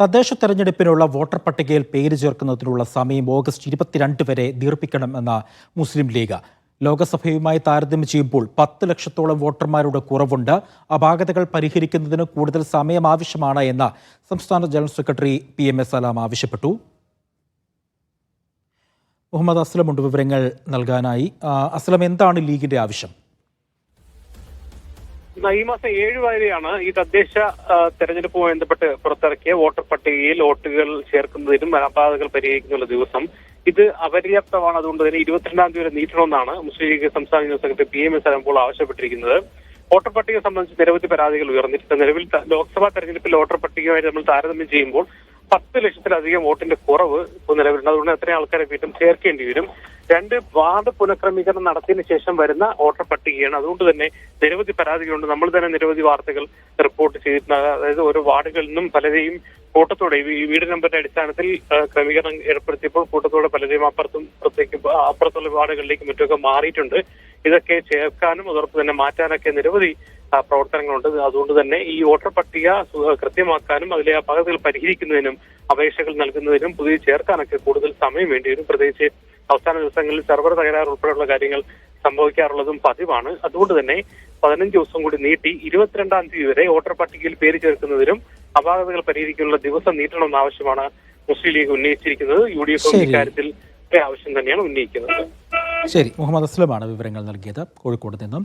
തദ്ദേശ തെരഞ്ഞെടുപ്പിനുള്ള വോട്ടർ പട്ടികയിൽ പേര് ചേർക്കുന്നതിനുള്ള സമയം ഓഗസ്റ്റ് ഇരുപത്തിരണ്ട് വരെ ദീർപ്പിക്കണമെന്ന മുസ്ലിം ലീഗ്. ലോകസഭയുമായി താരതമ്യം ചെയ്യുമ്പോൾ പത്ത് ലക്ഷത്തോളം വോട്ടർമാരുടെ കുറവുണ്ട്. അപാകതകൾ പരിഹരിക്കുന്നതിന് കൂടുതൽ സമയം ആവശ്യമാണ് എന്ന് സംസ്ഥാന general secretary P M S Salam ആവശ്യപ്പെട്ടു. മുഹമ്മദ് അസ്ലം അസ്ലമുണ്ട് വിവരങ്ങൾ നൽകാനായി. അസ്ലം എന്താണ് ലീഗിന്റെ ആവശ്യം? ഈ മാസം ഏഴ് വരെയാണ് ഈ തദ്ദേശ തെരഞ്ഞെടുപ്പുമായി ബന്ധപ്പെട്ട് പുറത്തിറക്കിയ വോട്ടർ പട്ടികയിൽ വോട്ടുകൾ ചേർക്കുന്നതിനും അപാതകൾ പരിഹരിക്കുന്നുള്ള ദിവസം. ഇത് അപര്യാപ്തമാണ്. അതുകൊണ്ട് തന്നെ ഇരുപത്തിരണ്ടാം തീയതി വരെ നീട്ടണമെന്നാണ് മുസ്ലിം ലീഗ് സംസ്ഥാന general secretary P M S ഇപ്പോൾ ആവശ്യപ്പെട്ടിരിക്കുന്നത്. വോട്ടർ പട്ടിക സംബന്ധിച്ച് നിരവധി പരാതികൾ ഉയർന്നിട്ടുണ്ട്. നിലവിൽ ലോക്സഭാ തെരഞ്ഞെടുപ്പിൽ വോട്ടർ പട്ടികയുമായി നമ്മൾ താരതമ്യം ചെയ്യുമ്പോൾ പത്ത് ലക്ഷത്തിലധികം വോട്ടിന്റെ കുറവ് ഇപ്പോൾ നിലവിലുണ്ട്. അതുകൊണ്ട് എത്രയും ആൾക്കാരെ വീണ്ടും ചേർക്കേണ്ടി വരും. രണ്ട് വാർഡ് പുനഃക്രമീകരണം നടത്തിയതിനു ശേഷം വരുന്ന വോട്ടർ പട്ടികയാണ്. അതുകൊണ്ട് തന്നെ നിരവധി പരാതികളുണ്ട്. നമ്മൾ തന്നെ നിരവധി വാർത്തകൾ റിപ്പോർട്ട് ചെയ്തിട്ടുണ്ട്. അതായത് ഓരോ വാർഡുകളിൽ നിന്നും പലരെയും കൂട്ടത്തോടെ ഈ വീട് നമ്പറിന്റെ അടിസ്ഥാനത്തിൽ ക്രമീകരണം ഏർപ്പെടുത്തിയപ്പോൾ കൂട്ടത്തോടെ പലരെയും അപ്പുറത്തും അപ്പുറത്തേക്ക് അപ്പുറത്തുള്ള വാർഡുകളിലേക്കും മറ്റൊക്കെ മാറിയിട്ടുണ്ട്. ഇതൊക്കെ ചേർക്കാനും അതോടൊപ്പം തന്നെ മാറ്റാനൊക്കെ നിരവധി പ്രവർത്തനങ്ങളുണ്ട്. അതുകൊണ്ട് തന്നെ ഈ വോട്ടർ പട്ടിക കൃത്യമാക്കാനും അതിലെ അപകടങ്ങൾ പരിഹരിക്കുന്നതിനും അപേക്ഷകൾ നൽകുന്നതിനും പുതിയ ചേർക്കാനൊക്കെ കൂടുതൽ സമയം വേണ്ടി വരും പ്രത്യേകിച്ച് അവസാന ദിവസങ്ങളിൽ സെർവർ തകരാർ ഉൾപ്പെടെയുള്ള കാര്യങ്ങൾ സംഭവിക്കാറുള്ളതും പതിവാണ്. അതുകൊണ്ട് തന്നെ പതിനഞ്ച് ദിവസം കൂടി നീട്ടി ഇരുപത്തിരണ്ടാം തീയതി വരെ വോട്ടർ പട്ടികയിൽ പേര് ചേർക്കുന്നതിനും അപാകതകൾ പരിഹരിക്കാനുള്ള ദിവസം നീട്ടണമെന്ന ആവശ്യമാണ് മുസ്ലിം ലീഗ് ഉന്നയിച്ചിരിക്കുന്നത്. യു ഡി എഫ് ഇക്കാര്യത്തിൽ ആവശ്യം തന്നെയാണ് ഉന്നയിക്കുന്നത്. ശരി. മുഹമ്മദ് അസ്ലമാണ് വിവരങ്ങൾ നൽകിയത്. കോഴിക്കോട് നിന്നും